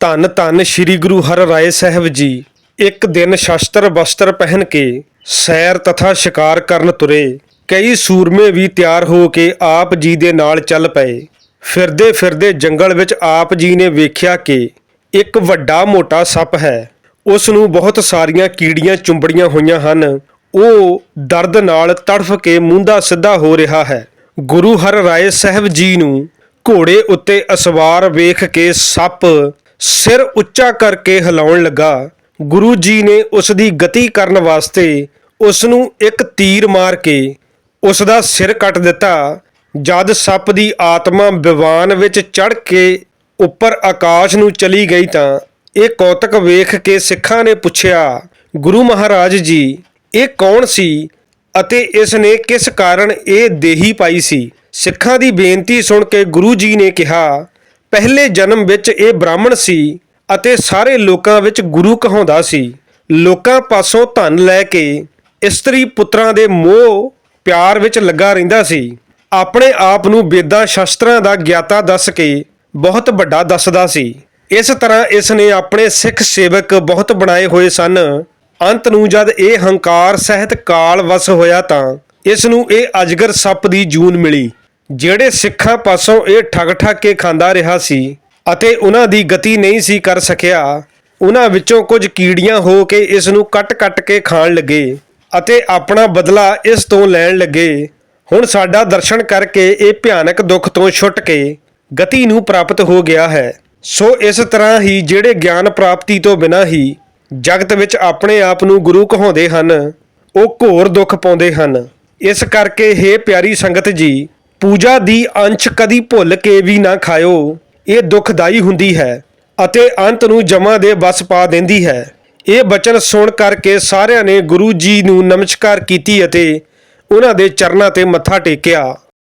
ਧੰਨ ਧੰਨ ਸ੍ਰੀ ਗੁਰੂ ਹਰ ਰਾਏ ਸਾਹਿਬ ਜੀ। ਇੱਕ ਦਿਨ ਸ਼ਸਤਰ ਵਸਤਰ ਪਹਿਨ ਕੇ ਸੈਰ ਤਥਾ ਸ਼ਿਕਾਰ ਕਰਨ ਤੁਰੇ। ਕਈ ਸੂਰਮੇ ਵੀ ਤਿਆਰ ਹੋ ਕੇ ਆਪ ਜੀ ਦੇ ਨਾਲ ਚੱਲ ਪਏ। ਫਿਰਦੇ ਫਿਰਦੇ ਜੰਗਲ ਵਿੱਚ ਆਪ ਜੀ ਨੇ ਵੇਖਿਆ ਕਿ ਇੱਕ ਵੱਡਾ ਮੋਟਾ ਸੱਪ ਹੈ। ਉਸ ਨੂੰ ਬਹੁਤ ਸਾਰੀਆਂ ਕੀੜੀਆਂ ਚੁੰਬੜੀਆਂ ਹੋਈਆਂ ਹਨ। ਉਹ ਦਰਦ ਨਾਲ ਤੜਫ ਕੇ ਮੂੰਦਾ ਸਿੱਧਾ ਹੋ ਰਿਹਾ ਹੈ। ਗੁਰੂ ਹਰ ਰਾਏ ਸਾਹਿਬ ਜੀ ਨੂੰ ਘੋੜੇ ਉੱਤੇ ਅਸਵਾਰ ਵੇਖ ਕੇ ਸੱਪ ਸਿਰ ਉੱਚਾ ਕਰਕੇ ਹਿਲਾਉਣ ਲੱਗਾ। ਗੁਰੂ ਜੀ ਨੇ ਉਸ ਦੀ ਗਤੀ ਕਰਨ ਵਾਸਤੇ ਉਸ ਨੂੰ ਇੱਕ ਤੀਰ ਮਾਰ ਕੇ ਉਸ ਦਾ ਸਿਰ ਕੱਟ ਦਿੱਤਾ। ਜਦ ਸੱਪ ਦੀ ਆਤਮਾ ਵਿਵਾਨ ਵਿੱਚ ਚੜ ਕੇ ਉੱਪਰ ਆਕਾਸ਼ ਨੂੰ ਚਲੀ ਗਈ ਤਾਂ ਇਹ ਕੌਤਕ ਵੇਖ ਕੇ ਸਿੱਖਾਂ ਨੇ ਪੁੱਛਿਆ, ਗੁਰੂ ਮਹਾਰਾਜ ਜੀ, ਇਹ ਕੌਣ ਸੀ ਅਤੇ ਇਸ ਨੇ ਕਿਸ ਕਾਰਨ ਇਹ ਦੇਹੀ ਪਾਈ ਸੀ? ਸਿੱਖਾਂ ਦੀ ਬੇਨਤੀ ਸੁਣ ਕੇ ਗੁਰੂ ਜੀ ਨੇ ਕਿਹਾ ਪਹਿਲੇ ਜਨਮ ਵਿੱਚ ਇਹ ਬ੍ਰਾਹਮਣ ਸੀ ਅਤੇ ਸਾਰੇ ਲੋਕਾਂ ਵਿੱਚ ਗੁਰੂ ਕਹਾਉਂਦਾ ਸੀ, ਲੋਕਾਂ ਪਾਸੋਂ ਧਨ ਲੈ ਕੇ ਇਸਤਰੀ ਪੁੱਤਰਾਂ ਦੇ ਮੋਹ ਪਿਆਰ ਵਿੱਚ ਲੱਗਾ ਰਹਿੰਦਾ ਸੀ। ਆਪਣੇ ਆਪ ਨੂੰ ਵੇਦਾਂ ਸ਼ਸਤਰਾਂ ਦਾ ਗਿਆਤਾ ਦੱਸ ਕੇ ਬਹੁਤ ਵੱਡਾ ਦੱਸਦਾ ਸੀ। ਇਸ ਤਰ੍ਹਾਂ ਇਸ ਨੇ ਆਪਣੇ ਸਿੱਖ ਸੇਵਕ ਬਹੁਤ ਬਣਾਏ ਹੋਏ ਸਨ। ਅੰਤ ਨੂੰ ਜਦ ਇਹ ਹੰਕਾਰ ਸਹਿਤ ਕਾਲ ਵਸ ਹੋਇਆ ਤਾਂ ਇਸ ਨੂੰ ਇਹ ਅਜਗਰ ਸੱਪ ਦੀ ਜੂਨ ਮਿਲੀ। ਜਿਹੜੇ ਸਿੱਖਾਂ ਪਾਸੋਂ ਇਹ ਠੱਗ ਠੱਗ ਕੇ ਖਾਂਦਾ ਰਿਹਾ ਸੀ ਅਤੇ ਉਹਨਾਂ ਦੀ ਗਤੀ ਨਹੀਂ ਸੀ ਕਰ ਸਕਿਆ, ਉਹਨਾਂ ਵਿੱਚੋਂ ਕੁਝ ਕੀੜੀਆਂ ਹੋ ਕੇ ਇਸ ਨੂੰ ਕੱਟ-ਕੱਟ ਕੇ ਖਾਣ ਲੱਗੇ ਅਤੇ ਆਪਣਾ ਬਦਲਾ ਇਸ ਤੋਂ ਲੈਣ ਲੱਗੇ। ਹੁਣ ਸਾਡਾ ਦਰਸ਼ਨ ਕਰਕੇ ਇਹ ਭਿਆਨਕ ਦੁੱਖ ਤੋਂ ਛੁੱਟ ਕੇ ਗਤੀ ਨੂੰ ਪ੍ਰਾਪਤ ਹੋ ਗਿਆ ਹੈ। ਸੋ ਇਸ ਤਰ੍ਹਾਂ ਹੀ ਜਿਹੜੇ ਗਿਆਨ ਪ੍ਰਾਪਤੀ ਤੋਂ ਬਿਨਾਂ ਹੀ ਜਗਤ ਵਿੱਚ ਆਪਣੇ ਆਪ ਨੂੰ ਗੁਰੂ ਕਹਾਉਂਦੇ ਹਨ, ਉਹ ਘੋਰ ਦੁੱਖ ਪਾਉਂਦੇ ਹਨ। ਇਸ ਕਰਕੇ हे ਪਿਆਰੀ ਸੰਗਤ ਜੀ ਪੂਜਾ ਦੀ ਅੰਸ਼ ਕਦੀ ਭੁੱਲ ਕੇ ਵੀ ਨਾ ਖਾਇਓ। ਇਹ ਦੁਖਦਾਈ ਹੁੰਦੀ ਹੈ ਅਤੇ ਅੰਤ ਨੂੰ ਜਮਾ ਦੇ ਵਸ ਪਾ ਦਿੰਦੀ ਹੈ। ਇਹ ਬਚਨ ਸੁਣ ਕਰਕੇ ਸਾਰਿਆਂ ਨੇ ਗੁਰੂ ਜੀ ਨੂੰ ਨਮਸਕਾਰ ਕੀਤੀ ਅਤੇ ਉਹਨਾਂ ਦੇ ਚਰਨਾਂ ਤੇ ਮੱਥਾ ਟੇਕਿਆ।